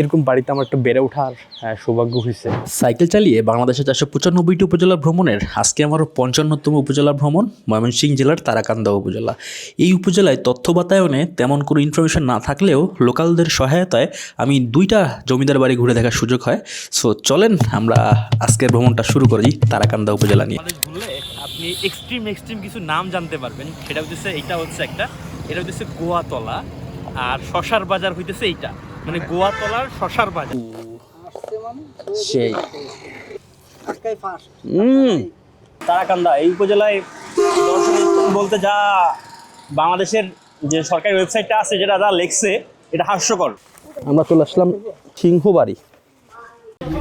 এরকম বাড়িতে আমার একটা বেড়ে ওঠার আহ, সৌভাগ্য হয়েছে। সাইকেল চালিয়ে বাংলাদেশের চারশো পঁচানব্বইটি উপজেলা ভ্রমণের আজকে আমার পঞ্চান্নতম উপজেলা ভ্রমণ ময়মনসিংহ জেলার তারাকান্দা উপজেলা। এই উপজেলায় তথ্য বাতায়নে তেমন কোনো ইনফরমেশন না থাকলেও লোকালদের সহায়তায় আমি দুইটা জমিদার বাড়ি ঘুরে দেখার সুযোগ হয়। সো চলেন আমরা আজকের ভ্রমণটা শুরু করি তারাকান্দা উপজেলা নিয়ে। ঘুরলে আপনি এক্সট্রিম এক্সট্রিম কিছু নাম জানতে পারবেন। সেটা হচ্ছে এইটা হচ্ছে একটা এটা হচ্ছে গোয়াতলা আর শশার বাজার হইতেছে এইটা। মানে গোয়াতলার শশার বাজার। সেই। তারাকান্দা এই উপজেলায় বলতে যা বাংলাদেশের যে সরকারি ওয়েবসাইটটা আছে যেটা যা লেখছে এটা হাস্যকর। আমরা চলে আসলাম সিংহবাড়ি।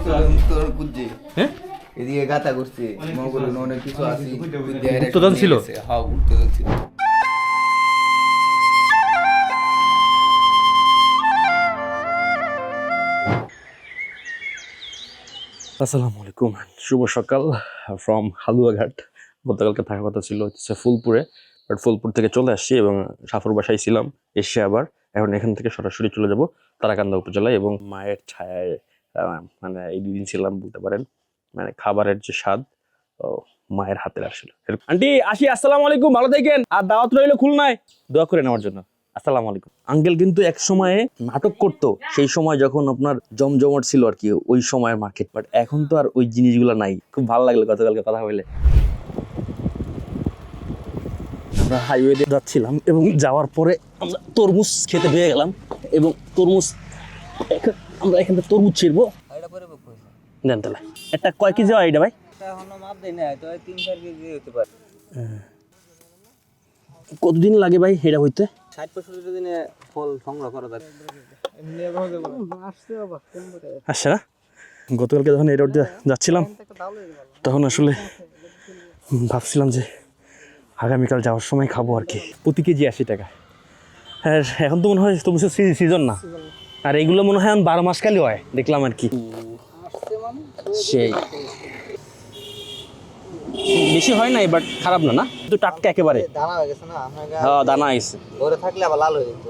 বাড়ি হ্যাঁ? এদিকে গাতা করছে অনেক কিছু আছে। ছিল? হ্যাঁ ছিল। আসসালামু আলাইকুম। শুভ সকাল ফ্রম হালুয়াঘাট। গতকালকে থাকার কথা ছিল হচ্ছে ফুলপুরে। বাট ফুলপুর থেকে চলে আসছি এবং সাফর বাসায় ছিলাম এসে আবার। এখন এখান থেকে সরাসরি চলে যাব তারাকান্দা উপজেলায় এবং মায়ের ছায়ায় মানে এই দুদিন ছিলাম বলতে পারেন মানে খাবারের যে স্বাদ মায়ের হাতের আসলে। আন্টি, আসি, আসসালামু আলাইকুম, ভালো থাকেন। আর দাওয়াত রইল খুলনায়। দোয়া করেন আমার জন্য। আসসালামু আলাইকুম। আঙ্কেল কিন্তু এক সময়ে নাটক করতো সেই সময় যখন আপনার জমজমাট ছিল আর কি ওই সময়ের মার্কেট বাট এখন তো আর ওই জিনিসগুলো নাই। খুব ভালো লাগল গতকালকে কথা বলে আমরা হাইওয়ে দিয়ে যাচ্ছিলাম এবং যাওয়ার পরে আমরা তরমুজ খেতে পেয়ে গেলাম এবং তরমুজ আমরা এখান তরমুজ ছিড়বো। দেন তাহলে। একটা কয় কেজি হয় এটা ভাই? কতদিন লাগে ভাই এটা হইতে? ষাট পঁয়ষট্টি দিনে ফল সংগ্রহ করা যায় আসছে না গতকালকে যখন এই রোড দিয়ে যাচ্ছিলাম তখন আসলে ভাবছিলাম যে আগামীকাল যাওয়ার সময় খাব আর কি। প্রতি কেজি আশি টাকা। আর এখন তো মনে হয় তরমুজের সিজন না। আর এগুলো মনে হয় এখন বারো মাস কালই হয় দেখলাম আর কি। সেই। বেশি হয় নাই বাট খারাপ না না? কিন্তু টাটকা একেবারে। দানা হয়ে গেছে না হ্যাঁ দানা ঘরে থাকলে আবার লাল হয়ে যেত।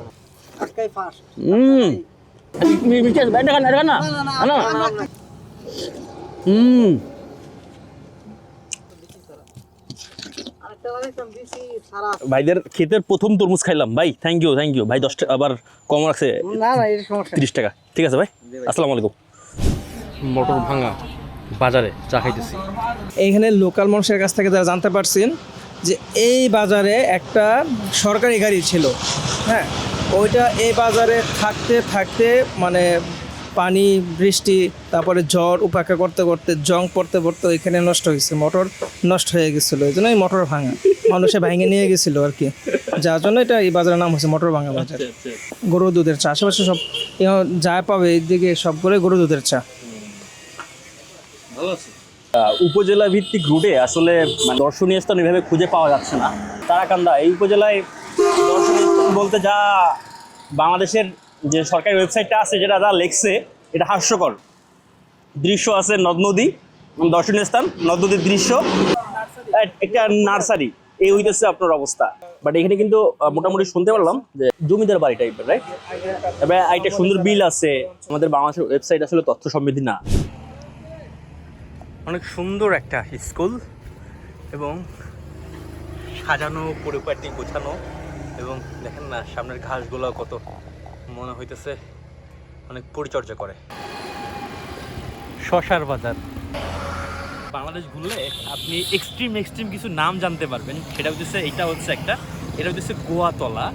ভাইদের ক্ষেতের প্রথম তরমুজ খাইলাম। ভাই থ্যাংক ইউ থ্যাংক ইউ ভাই দশ টাকা আবার কম রাখছে না না এর সমস্যা তিরিশ টাকা। ঠিক আছে ভাই? আসসালামু আলাইকুম। মোটর ভাঙা। বাজারে চা খাইতেছি। এইখানে লোকাল মানুষের কাছ থেকে যারা জানতে পারছেন যে এই বাজারে একটা সরকারি গাড়ি ছিল হ্যাঁ? ওইটা এই বাজারে থাকতে থাকতে মানে পানি বৃষ্টি তারপরে ঝড় উপেক্ষা করতে করতে জং পড়তে পড়তে ওইখানে নষ্ট হয়েছে মোটর নষ্ট হয়ে গেছিল এই জন্যই মোটর ভাঙা। মানুষে ভেঙে নিয়ে গেছিল আর কি। যার জন্য এটা এই বাজারের নাম হচ্ছে মোটর ভাঙা বাজার। গরু দুধের চা আশেপাশে সব যা পাবে এইদিকে সবগুলো গরু দুধের চা। উপজেলা ভিত্তিক রুটে আসলে মানে দর্শনীয় স্থান এভাবে খুঁজে পাওয়া যাচ্ছে না। তারাকান্দা, এই উপজেলায় দর্শনীয় স্থান বলতে যা বাংলাদেশের যে সরকারি ওয়েবসাইটটা আছে, যেটা যা লেখছে, এটা হাস্যকর। দৃশ্য আছে নদ নদী দর্শনীয় স্থান নদ নদীর দৃশ্য। এক- একটা নার্সারি, এই হইতেছে আপনার অবস্থা। বাট এখানে কিন্তু মোটামুটি শুনতে পারলাম যে জমিদার বাড়ি টাইপের রাইট তবে একটা সুন্দর বিল আছে। আমাদের বাংলাদেশের ওয়েবসাইট আসলে তথ্য সমৃদ্ধি না। অনেক সুন্দর একটা স্কুল এবং সাজানো, পরিপাটি, গোছানো এবং দেখেন না, সামনের ঘাসগুলো কত মনে হইতেছে অনেক পরিচর্যা করে। শশার বাজার। বাংলাদেশ ঘুরলে আপনি এক্সট্রিম এক্সট্রিম কিছু নাম জানতে পারবেন। সেটা হচ্ছে এইটা হচ্ছে একটা, এটা হচ্ছে গোয়াতলা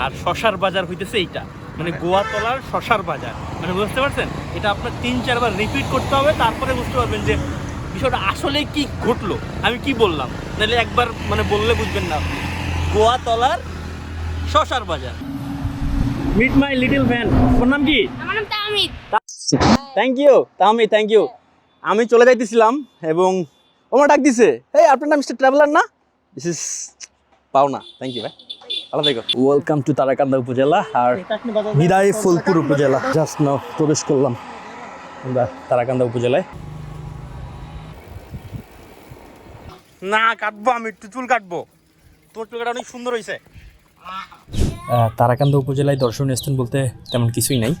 আর শশার বাজার হইতেছে এইটা। মানে গোয়াতলার শশার বাজার। মানে বুঝতে পারছেন? এটা আপনার তিন, চারবার রিপিট করতে হবে, তারপরে বুঝতে পারবেন যে বিষয়টা আসলে কি ঘটলো? আমি কি বললাম? নাহলে একবার মানে বললে বুঝবেন না আপনি। গোয়াতলার শশার বাজার। মিট মাই লিটল ফ্যান ওর নাম কি? আমার নাম Tamid thank you Tahmi thank you আমি চলে যাইতেছিলাম এবং ওমা ডাক দিছে। এই আপনার নাম মিস্টার ট্রাভেলার না? দিস ইজ পাওনা। থ্যাংক ইউ ভাই। ভালো থেকো। ওয়েলকাম টু তারাকান্দা উপজেলা আর বিদায় ফুলপুর উপজেলা। জাস্ট নাও প্রবেশ করলাম আমরা তারাকান্দা উপজেলায়। না, কাটবো, আমি একটু চুল কাটবো। তোর চুল কাটা অনেক সুন্দর হয়েছে তারাকান্দা উপজেলায় দর্শনীয় স্থান বলতে তেমন কিছুই নাই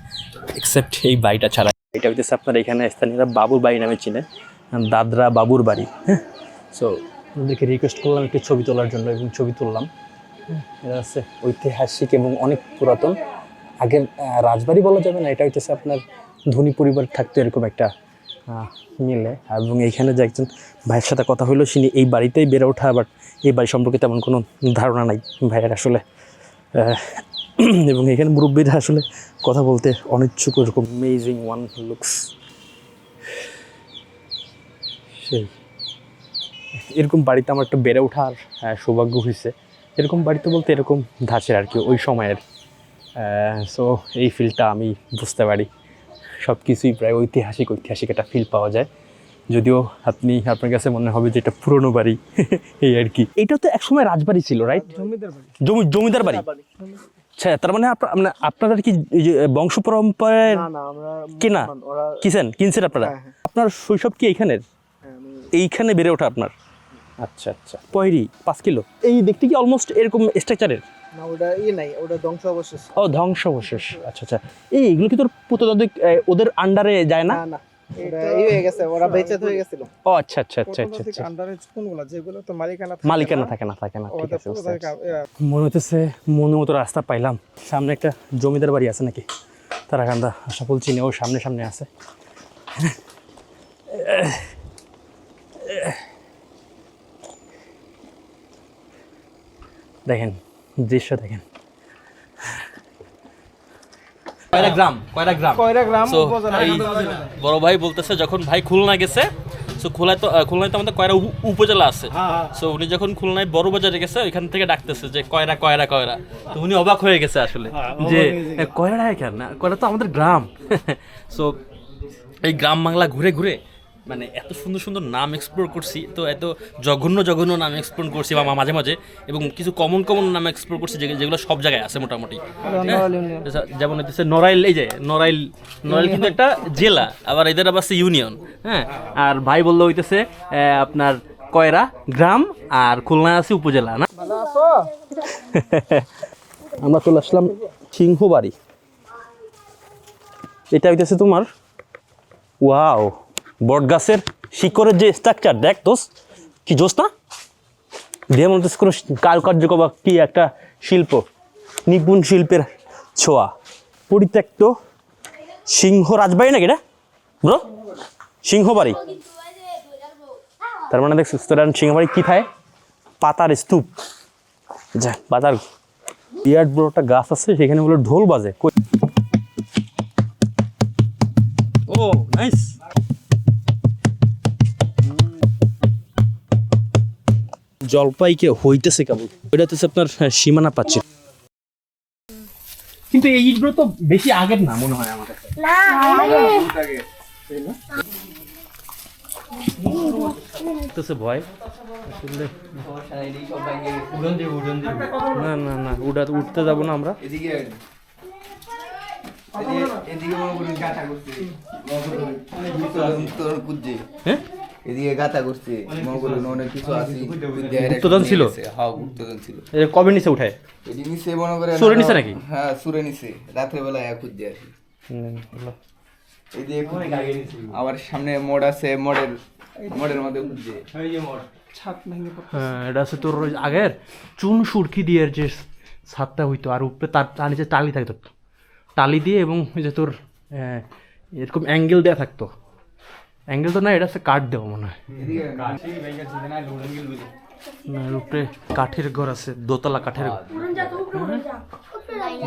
এক্সেপ্ট এই বাড়িটা ছাড়া। এটা হইতেছে আপনার এখানে স্থানীয়রা বাবুর বাড়ি নামে চিনে, দাদরা বাবুর বাড়ি হ্যাঁ? সো ওদেরকে রিকোয়েস্ট করলাম একটু ছবি তোলার জন্য এবং ছবি তুললাম। এটা হচ্ছে ঐতিহাসিক এবং অনেক পুরাতন। আগের রাজবাড়ি বলা যাবে না, এটা হইতেছে আপনার ধনী পরিবার থাকতো এরকম একটা মিলে। এবং এইখানে যে একজন ভাইয়ের সাথে কথা হলো তিনি এই বাড়িতেই বেড়ে ওঠা বাট এই বাড়ি সম্পর্কে তেমন কোনো ধারণা নাই। ভাইয়ের আসলে এবং এখানে মুরব্বীরা আসলে কথা বলতে অনিচ্ছুক, এরকম মেজিং ওয়ান লুকস সেই। এরকম বাড়িতে আমার একটা বেড়ে ওঠার সৌভাগ্য হয়েছে এরকম বাড়িতে বলতে এরকম ধাঁচের আর কি, ওই সময়ের। সো এই ফিলটা আমি বুঝতে পারি। সব কিছুই প্রায় ঐতিহাসিক ঐতিহাসিক একটা ফিল পাওয়া যায়। যদিও আপনি আপনার কাছে মনে হবে যে এটা পুরনো বাড়ি এই আর কি। এটা তো একসময় রাজবাড়ি ছিল রাইট জমিদার বাড়ি। জমি জমিদার বাড়ি? আচ্ছা তার মানে মানে আপনাদের কি বংশ পরম্পরায় কেনা? কিসেন কিনছেন আপনারা? হ্যাঁ, হ্যাঁ। আপনার শৈশব কি এইখানের? হ্যাঁ, এইখানে বেড়ে ওঠা আপনার? আচ্ছা আচ্ছা। পয়রি পাঁচ কিলো। এই দেখতে কি অলমোস্ট এরকম স্ট্রাকচারের না ওটা ইয়ে নাই ওটা ধ্বংস অবশেষ ও ধ্বংসাবশেষ। আচ্ছা আচ্ছা। এই এগুলো কি তোর ওদের আন্ডারে যায় না? না না। এটা এই হয়ে গেছে ওরা বেঁচে হয়ে গেছিল। ও আচ্ছা আচ্ছা আচ্ছা আচ্ছা আচ্ছা। আন্ডারে কোনগুলো? যেগুলো তো মালিকানা থাকে না, থাকে না থাকে না ঠিক ওদের আছে পুরো বুঝতে পারছি। থাকে, এ, মনে হতেছে মনে মতো রাস্তা পাইলাম। সামনে একটা জমিদার বাড়ি আছে নাকি? তারাকান্দা আশা বলছি না ও সামনে সামনে আছে। দেখেন দৃশ্য দেখেন। কয়রা গ্রাম? কয়রা গ্রাম? কয়রা গ্রাম উপজেলা? এই বড় ভাই বলতেছে যখন ভাই খুলনা গেছে সো খুলনায় তো খুলনায় তো আমাদের কয়রা উপজেলা আছে? সো উনি যখন খুলনায় বড় বাজারে গেছে ওইখান থেকে ডাকতেছে যে কয়রা কয়রা কয়রা? তো উনি অবাক হয়ে গেছে আসলে। যে কয়রা এখান? না কয়রা তো আমাদের গ্রাম। সো এই গ্রাম বাংলা ঘুরে ঘুরে মানে এত সুন্দর সুন্দর নাম এক্সপ্লোর করছি তো এত জঘন্য জঘন্য নাম এক্সপ্লোর করছি বা মাঝে মাঝে এবং কিছু কমন কমন নাম এক্সপ্লোর করছি যেগুলো সব জায়গায় আছে মোটামুটি। হ্যাঁ? যেমন হচ্ছে নড়াইল এই যে নড়াইল নড়াইল কিন্তু একটা জেলা আবার এদের আবার আছে ইউনিয়ন হ্যাঁ? আর ভাই বলল হইতেছে আহ, আপনার কয়রা গ্রাম আর খুলনা আছে উপজেলা না? আমরা চলে আসলাম সিংহবাড়ি। এটা হইতেছে তোমার? ওয়াও। বট গাছের শিকড়ের যে স্ট্রাকচার দেখ দোস, কি জোস না? হচ্ছে কোনো কারুকার্য বা কি একটা শিল্প? নিপুণ শিল্পের ছোঁয়া। পরিত্যক্ত সিংহ রাজবাড়ি নাকি এটা ব্রো সিংহবাড়ি তার মানে দেখ সুস্থরান সিংহবাড়ি কী থাকে পাতার স্তূপ। যা পাতার বিরাট বড় একটা গাছ আছে, সেখানে বলে ঢোল বাজে। ও নাইস জলপাইকে হইতেছে কেবল ওইটা হচ্ছে আপনার হ্যাঁ, সীমানা পাচ্ছে। কিন্তু এই ইটগুলো তো বেশি আগের না মনে হয় আমার কাছে। ভয়। আসলে না না না উঠা উঠতে যাব না আমরা। হ্যাঁ? এদিকে গাথা করছে মনে করুন অনেক কিছু আছে। গুপ্তধন ছিল? হ্যাঁ গুপ্তধন ছিল। এটা কবে নিচে উঠায়? এটি নিচে মনে করে সুরে নিচে নাকি? হ্যাঁ সুরে নিচে রাত্রে বেলা এক খুঁজতে আসি। এদিকে আবার সামনে মোড় আছে মোড়ের মোড়ের মধ্যে হ্যাঁ এটা আছে তোর ওই আগের চুন সুরকি দিয়ে যে ছাদটা হইতো আর উপরে তার তার নিচে টালি থাকতো। টালি দিয়ে এবং ওই যে তোর এরকম অ্যাঙ্গেল দেওয়া থাকতো। অ্যাঙ্গেল তো না এটা হচ্ছে কাঠ দেওয়া মনে হয়। না উপরে কাঠের ঘর আছে দোতলা কাঠের ঘর।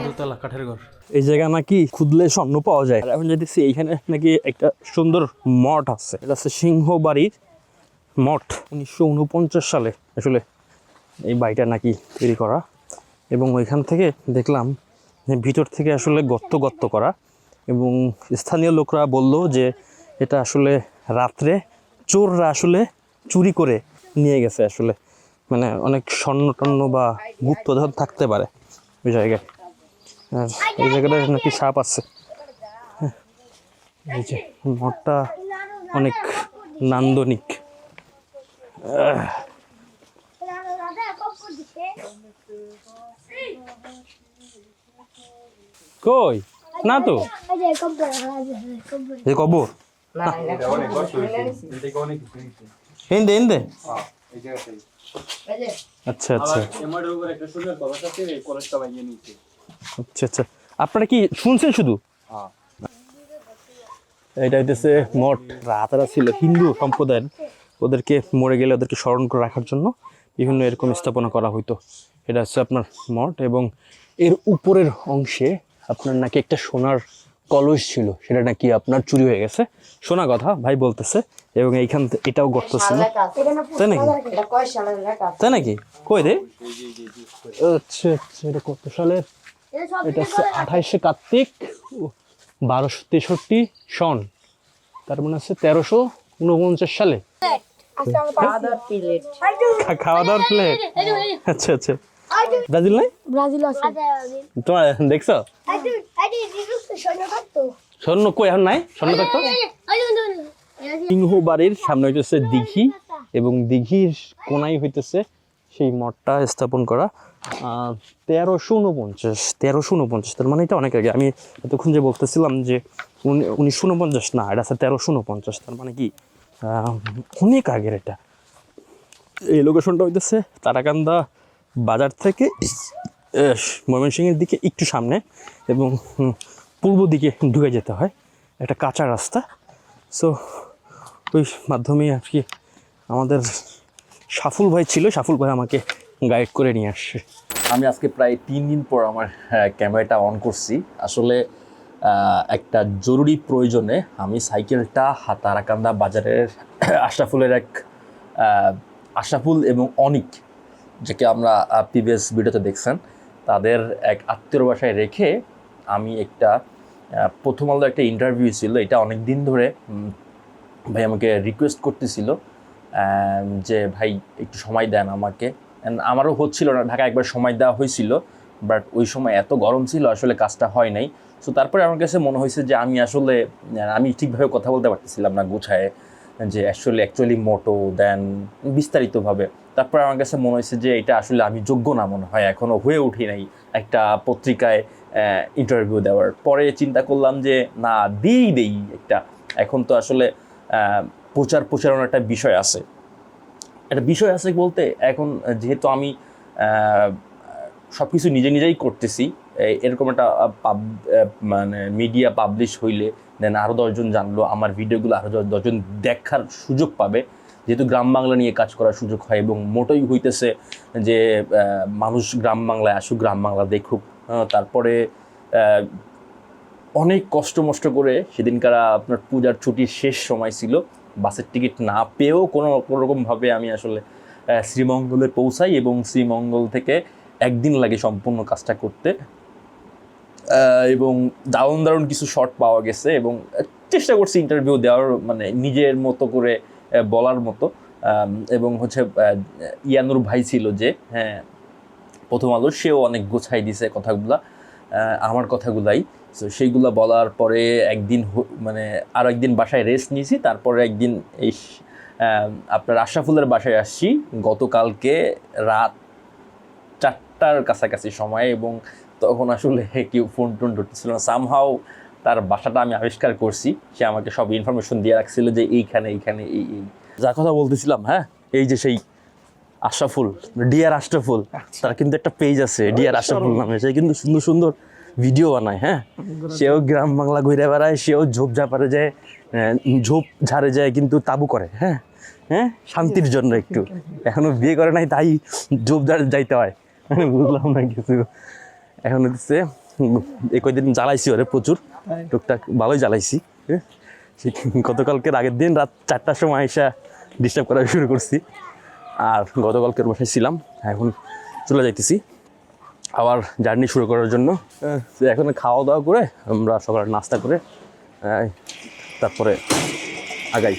দোতলা কাঠের ঘর। এই জায়গা নাকি খুদলে স্বর্ণ পাওয়া যায়। আর এখন যদি এইখানে নাকি একটা সুন্দর মঠ আছে। এটা হচ্ছে সিংহবাড়ির মঠ। উনিশশো উনপঞ্চাশ সালে আসলে এই বাড়িটা নাকি তৈরি করা। এবং ওইখান থেকে দেখলাম যে ভিতর থেকে আসলে গর্ত গর্ত করা। এবং স্থানীয় লোকরা বলল যে এটা আসলে রাত্রে চোররা আসলে চুরি করে নিয়ে গেছে আসলে। মানে অনেক স্বর্ণ টন্ন বা গুপ্তধন থাকতে পারে ওই জায়গায়। আর এই জায়গাটা নাকি সাপ আছে। এই যে মঠটা অনেক নান্দনিক। কই? না তো কবর? হিন্দে হিন্দে? আচ্ছা আচ্ছা। আচ্ছা আচ্ছা। আপনারা কি শুনছেন শুধু? এটা হইতেছে মঠ রাতারা ছিল হিন্দু সম্প্রদায়ের। ওদেরকে মরে গেলে ওদেরকে স্মরণ করে রাখার জন্য বিভিন্ন এরকম স্থাপনা করা হইতো। এটা হচ্ছে আপনার মঠ এবং এর উপরের অংশে আপনার নাকি একটা সোনার কলস ছিল সেটা নাকি আপনার চুরি হয়ে গেছে? শোনা কথা ভাই বলতেছে এবং এইখান থেকে এটাও গর্ত ছিল তাই নাকি? তাই নাকি? কই রে? আচ্ছা আচ্ছা এটা কত সালের? এটা হচ্ছে আঠাইশে কার্তিক বারোশো তেষট্টি সন। তার মানে হচ্ছে তেরোশো উনপঞ্চাশ সালে। খাওয়া দাওয়ার প্লেট আচ্ছা আচ্ছা। ব্রাজিল নাই? ব্রাজিল আছে। তোমার দেখছ? স্বর্ণ কই এখন নাই? স্বর্ণ থাকতো সিংহ বাড়ির সামনে হইতেছে দিঘি এবং দিঘির কোনায় হইতেছে সেই মঠটা স্থাপন করা তেরোশো উনপঞ্চাশ তেরোশো উনপঞ্চাশ তার মানে এটা অনেক আগে। আমি এতক্ষণ যে বলতেছিলাম যে উনি- উনিশশো উনপঞ্চাশ না এটা আছে তেরোশো উনপঞ্চাশ তার মানে কি? অনেক আগের এটা। এই লোকেশনটা হইতেছে তারাকান্দা বাজার থেকে ময়মনসিংহের দিকে একটু সামনে এবং পূর্ব দিকে ঢুকে যেতে হয় একটা কাঁচা রাস্তা। সো ওই মাধ্যমে আর কি আমাদের সাফুল ভাই ছিল সাফুল ভাই আমাকে গাইড করে নিয়ে আসছে। আমি আজকে প্রায় তিন দিন পর আমার হ্যাঁ, ক্যামেরাটা অন করছি। আসলে একটা জরুরি প্রয়োজনে আমি সাইকেলটা হা- তারাকান্দা বাজারের আশরাফুলের এক আশরাফুল এবং অনিক যাকে আমরা প্রিভিয়াস ভিডিওতে দেখছেন তাদের এক আত্মীয়র বাসায় রেখে আমি একটা প্রথম আলো একটা ইন্টারভিউ ছিল, এটা অনেক দিন ধরে ভাই আমাকে রিকোয়েস্ট করতেছিল যে ভাই একটু সময় দেন আমাকে। আমারও হচ্ছিল না ঢাকা একবার সময় দেওয়া হয়েছিল বাট ওই সময় এত গরম ছিল, আসলে কাজটা হয় নাই। সো তারপরে আমার কাছে মনে হয়েছে যে আমি আসলে আমি ঠিকভাবে কথা বলতে পারতেছিলাম না গোছায়, যে অ্যাকচুয়ালি অ্যাকচুয়ালি মোটো দেন বিস্তারিতভাবে। তারপরে আমার কাছে মনে হয়েছে যে এটা আসলে আমি যোগ্য না মনে হয় এখনও হয়ে উঠি নাই। একটা পত্রিকায় ইন্টারভিউ দেওয়ার। পরে চিন্তা করলাম যে, না দিই দেই একটা। এখন তো আসলে প্রচার প্রচারণার একটা বিষয় আছে। একটা বিষয় আছে বলতে, এখন যেহেতু আমি সব কিছু নিজে নিজেই করতেছি এরকম একটা পাব- মানে মিডিয়া পাবলিশ হইলে, দেন আরও দশজন জানলো, আমার ভিডিওগুলো আরও দশজন দেখার সুযোগ পাবে। যেহেতু গ্রাম বাংলা নিয়ে কাজ করার সুযোগ হয় এবং মোটেই হইতেছে যে মানুষ গ্রাম বাংলায় আসুক, গ্রাম বাংলা দেখুক তারপরে অনেক কষ্ট মষ্ট করে সেদিনকার আপনার পূজার ছুটির শেষ সময় ছিল। বাসের টিকিট না পেয়েও কোনো কোনোরকমভাবে আমি আসলে শ্রীমঙ্গলে পৌঁছাই এবং শ্রীমঙ্গল থেকে একদিন লাগে সম্পূর্ণ কাজটা করতে। এবং দারুণ দারুণ কিছু শট পাওয়া গেছে এবং চেষ্টা করছি ইন্টারভিউ দেওয়ার মানে নিজের মতো করে বলার মতো। এবং হচ্ছে ইয়ানুর ভাই ছিল যে হ্যাঁ প্রথম আলো, সেও অনেক গোছাই দিছে কথাগুলা আমার কথাগুলাই। তো সেইগুলা বলার পরে একদিন মানে আরও একদিন বাসায় রেস্ট নিয়েছি, তারপরে একদিন এই আপনার আশরাফুলের বাসায় আসছি। গতকালকে রাত চারটার কাছাকাছি সময় এবং তখন আসলে কেউ ফোন টোন ধরতেছিল না। সামহাও তার বাসাটা আমি আবিষ্কার করছি। সে আমাকে সব ইনফরমেশন দিয়ে রাখছিল যে এইখানে এইখানে, এই যার কথা বলতেছিলাম হ্যাঁ? এই যে সেই আশরাফুল ডিয়ার আশরাফুল। তার কিন্তু একটা পেজ আছে ডিয়ার আশরাফুল নামে। সে কিন্তু সুন্দর সুন্দর ভিডিও বানায় হ্যাঁ? সেও গ্রাম বাংলা ঘুরে বেড়ায় সেও ঝোপ ঝাপারে যায় ঝোপ ঝাড়ে যায় কিন্তু তাবু করে হ্যাঁ? হ্যাঁ? শান্তির জন্য একটু। এখনও বিয়ে করে নাই তাই ঝোপ ঝাড়ে যাইতে হয়। বুঝলাম না কিছু। এখন হচ্ছে এই কয়দিন জ্বালাইছি ওরে প্রচুর। টুকটাক ভালোই জ্বালাইছি হ্যাঁ? গতকালকের আগের দিন রাত চারটার সময় এসে ডিস্টার্ব করা শুরু করছি। আর গতকালকের বাসায় ছিলাম এখন চলে যাইতেছি। আবার জার্নি শুরু করার জন্য। তো এখন খাওয়া দাওয়া করে আমরা সকালে নাস্তা করে তারপরে আগাই।